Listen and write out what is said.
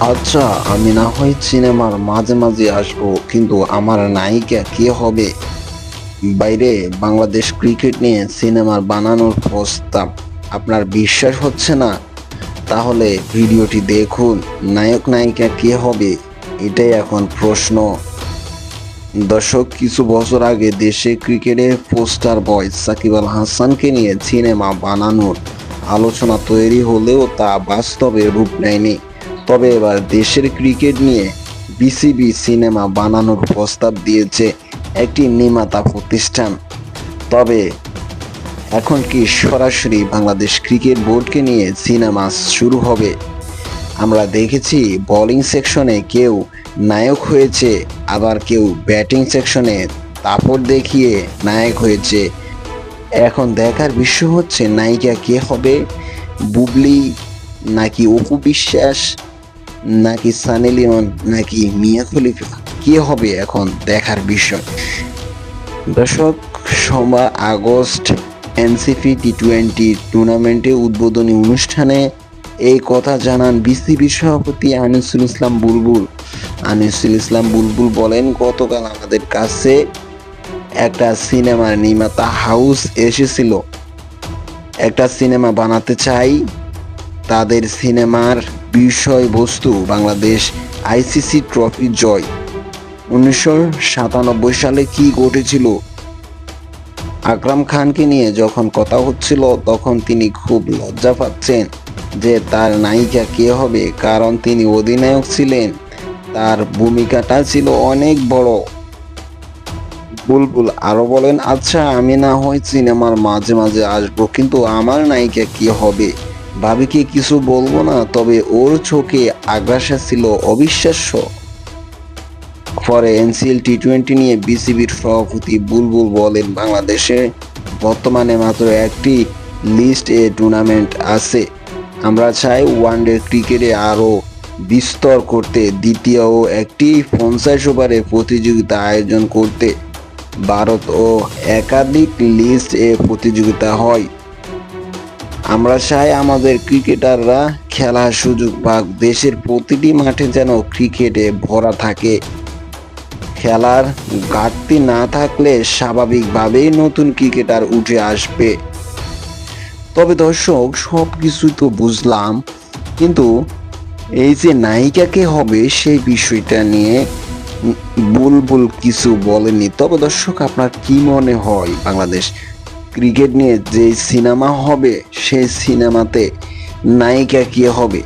আচ্ছা আমি না হয় সিনেমার মাঝে মাঝে আসব, কিন্তু আমার নায়িকা কে হবে? বাইরে বাংলাদেশ ক্রিকেট নিয়ে সিনেমার বানানোর প্রস্তাব আপনার বিশ্বাস হচ্ছে না? তাহলে ভিডিওটি দেখুন, নায়ক নায়িকা কে হবে? এটাই এখন প্রশ্ন। দর্শক, কিছু বছর আগে দেশে ক্রিকেটের পোস্টার বয় সাকিব আল হাসানকে নিয়ে সিনেমা বানানোর আলোচনা তৈরি হলেও তা বাস্তবে রূপ নেয়নি। তবে এবার দেশের ক্রিকেট নিয়ে বিসিবি সিনেমা বানানোর প্রস্তাব দিয়েছে একটি নির্মাতা প্রতিষ্ঠান। তবে এখন কি সরাসরি বাংলাদেশ ক্রিকেট বোর্ডকে নিয়ে সিনেমা শুরু হবে? আমরা দেখেছি বোলিং সেকশনে কেউ নায়ক হয়েছে, আবার কেউ ব্যাটিং সেকশনে তাপড় দেখিয়ে নায়ক হয়েছে। এখন দেখার বিষয় হচ্ছে নায়িকা কে হবে? বুবলি নাকি অপু বিশ্বাস? নাকি সানি লিওন, নাকি মিয়া খলিফা? কে হবে এখন দেখার বিষয়? দর্শক, সোমবার আগস্ট এনসিপি টি টোয়েন্টি টুর্নামেন্টে উদ্বোধনী অনুষ্ঠানে এই কথা জানান বিসিবি সভাপতি আনিসুল ইসলাম বুলবুল। আনিসুল ইসলাম বুলবুল বলেন, গতকাল আমাদের কাছে একটা সিনেমার নির্মাতা হাউস এসেছিল। একটা সিনেমা বানাতে চাই। তাদের সিনেমার বিষয়বস্তু বাংলাদেশ আইসিসি ট্রফি জয়। উনিশশো সাতানব্বই সালে কি ঘটেছিল? আকরাম খানকে নিয়ে যখন কথা হচ্ছিল, তখন তিনি খুব লজ্জা পাচ্ছেন যে তার নায়িকা কে হবে, কারণ তিনি অধিনায়ক ছিলেন। তার ভূমিকাটা ছিল অনেক বড়। বুলবুল আরও বলেন আচ্ছা আমি না হয় সিনেমার মাঝে মাঝে আসব, কিন্তু আমার নায়িকা কি হবে? ভাবিকে কিছু বলব না, তবে ওর চোখে আগ্রাসা ছিল অবিশ্বাস্য। পরে এনসিএল টি টোয়েন্টি নিয়ে বিসিবির সভাপতি বুলবুল বলেন, বাংলাদেশে বর্তমানে মাত্র একটি লিস্ট এ টুর্নামেন্ট আছে। আমরা চাই ওয়ানডে ক্রিকেটে আরও বিস্তর করতে, দ্বিতীয় ও একটি পঞ্চাশ ওভারে প্রতিযোগিতা আয়োজন করতে। ভারত ও একাধিক লিস্ট এ প্রতিযোগিতা হয়। আমরা চাই আমাদের ক্রিকেটাররা খেলার সুযোগ পাক। দেশের প্রতিটি মাঠে যেন ক্রিকেটে ভরা থাকে। খেলার ঘাটতি না থাকলে স্বাভাবিকভাবেই নতুন ক্রিকেটার উঠে আসবে। তবে দর্শক সব কিছুই তো বুঝলাম। কিন্তু এই যে নায়িকাকে হবে সেই বিষয়টা নিয়ে বুলবুল কিছু বলেনি। তবে দর্শক, আপনার কি মনে হয় বাংলাদেশ? ক্রিকেট নিয়ে যে সিনেমা হবে সেই সিনেমাতে নায়িকা কে হবে?